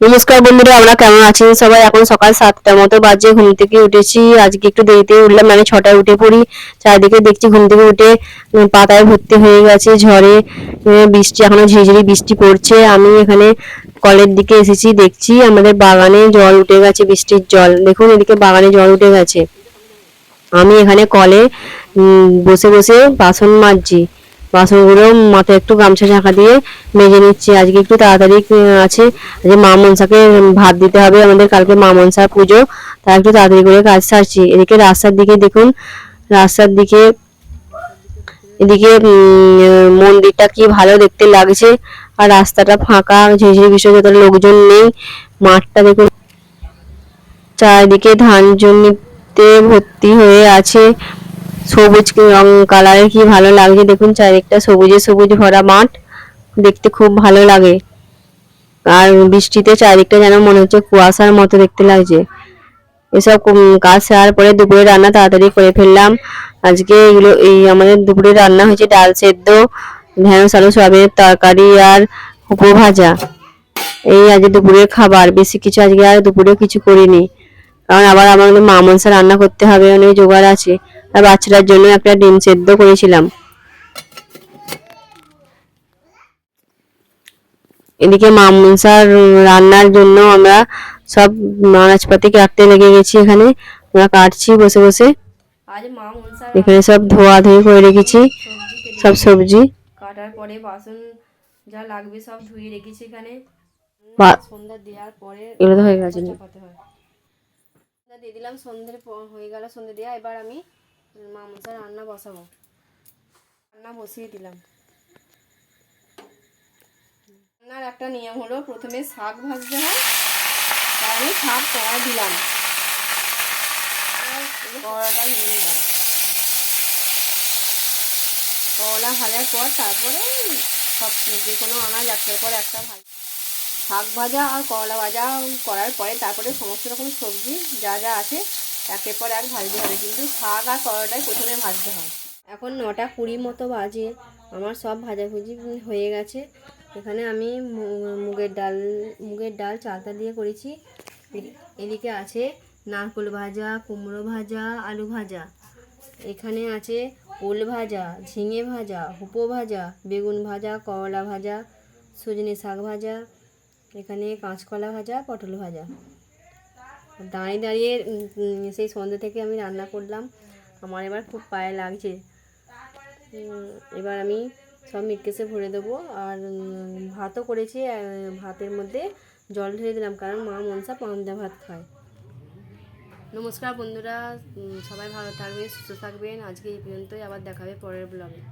নমস্কার বন্ধুরা, আমরা কেমন আছেন সবাই? এখন সকাল সাতটার মতো বাজে, ঘুম থেকে উঠেছি। আজকে একটু দেরিতে উঠলাম মানে ছটায় উঠে পড়ি। চারিদিকে দেখছি ঘুম থেকে উঠে পাতায় ভর্তি হয়ে গেছে ঝড়ে। বৃষ্টি, এখনও ঝিরিঝিরি বৃষ্টি পড়ছে। আমি এখানে কলের দিকে এসেছি, দেখছি আমাদের বাগানে জল উঠে গেছে, বৃষ্টির জল। দেখুন, এদিকে বাগানে জল উঠে গেছে। আমি এখানে কলে বসে বসে বাসন মাজছি। বাসনগুলো মাথায় একটু গামছা ঢাকা দিয়ে মেজে নিচ্ছি। আজকে একটু তাড়াতাড়ি আছে। আজকে মা মনসাকে ভাত দিতে হবে আমাদের, কালকে মা মনসা পুজো। তাই একটু তাড়াতাড়ি করে কাজ সারছি। এদিকে রাস্তার দিকে দেখুন, রাস্তার দিকে, এদিকে মন্দিরটা কি ভালো দেখতে লাগছে। আর রাস্তাটা ফাঁকা ঝিঝিরি বিষয় যত লোকজন নেই, মাঠটা দেখুন। চারিদিকে ধান জমিতে ভর্তি হয়ে আছে। সবুজ রং কালারের কি ভালো লাগছে? দেখুন, চারিদিকটা সবুজে সবুজ ভরা মাঠ। দেখতে খুব ভালো লাগে। আর বৃষ্টিতে চারিদিকটা যেন মনে হচ্ছে কুয়াশার মতো দেখতে লাগছে। এসব কাজ সারার পরে দুপুরে রান্না তাড়াতাড়ি করে ফেললাম। আজকে এগুলো, এই আমাদের দুপুরে রান্না হয়েছে ডাল সেদ্ধ, ঢেঁড়স, আলু, সয়াবিনের তরকারি আর উপো ভাজা। এই আজকে দুপুরের খাবার, বেশি কিছু আজকে আর দুপুরে কিছু করিনি। কারণ আবার আমাদের মা মনসা রান্না করতে হবে, অনেক জোগাড় আছে। আর বাচ্চাটার জন্য একটা ডিম সেদ্ধ করেছিলাম। এদিকে মা মনসার রান্নার জন্য আমরা সব আনাজপাতি কাটতে লেগে গেছি এখানে। আমরা কাটছি বসে বসে। এখানে সব ধোয়া ধুয়ে করে রেখেছি। সব সবজি। কাটার পরে বাসন যা লাগবে সব ধুয়ে রেখেছি এখানে। সন্ধ্যা দেওয়ার পরে এগুলো তো হয়ে গেছে। হয় দিয়ে দিলাম সন্ধ্যের হয়ে গেল সন্ধ্যে দেওয়া। এবার আমি মা মনসার রান্না বসাবো। রান্না বসিয়ে দিলাম। রান্নার একটা নিয়ম হলো, প্রথমে শাক ভাজতে হয় তাই আমি শাক কড়া দিলাম। কড়াটা নিয়ে নিলাম। করলা ভাজার পর তারপরে সব যে কোনো আনাজ একটার পর একটা ভাজ শাক ভাজা আর করলা ভাজা করার পরে তারপরে সমস্ত রকম সবজি যা যা আছে একের পর এক ভাজতে হবে, কিন্তু শাক আর করলাটাই প্রথমে ভাজতে হয়। এখন নটা কুড়ি মতো বাজে, আমার সব ভাজাভুজি হয়ে গেছে। এখানে আমি মুগের ডাল মুগের ডাল চালতা দিয়ে করেছি। এদিকে আছে নারকোল ভাজা, কুমড়ো ভাজা, আলু ভাজা। এখানে আছে ওল ভাজা, ঝিঙে ভাজা, হুপো ভাজা, বেগুন ভাজা, করলা ভাজা, সজনে শাক ভাজা, এখানে কাঁচকলা ভাজা, পটল ভাজা। দাঁড়িয়ে দাঁড়িয়ে সেই সন্ধ্যে থেকে আমি রান্না করলাম। আমার এবার খুব পায়ে লাগছে। এবার আমি সব মিটকেসে ভরে দেবো। আর ভাতও করেছি ভাতের মধ্যে জল ঢেলে দিলাম, কারণ মা মনসা পান্দা ভাত খায়। নমস্কার বন্ধুরা সবাই ভালো থাকবেন, সুস্থ থাকবেন। আজকে এই পর্যন্তই, আবার দেখাবে পরের ব্লগে।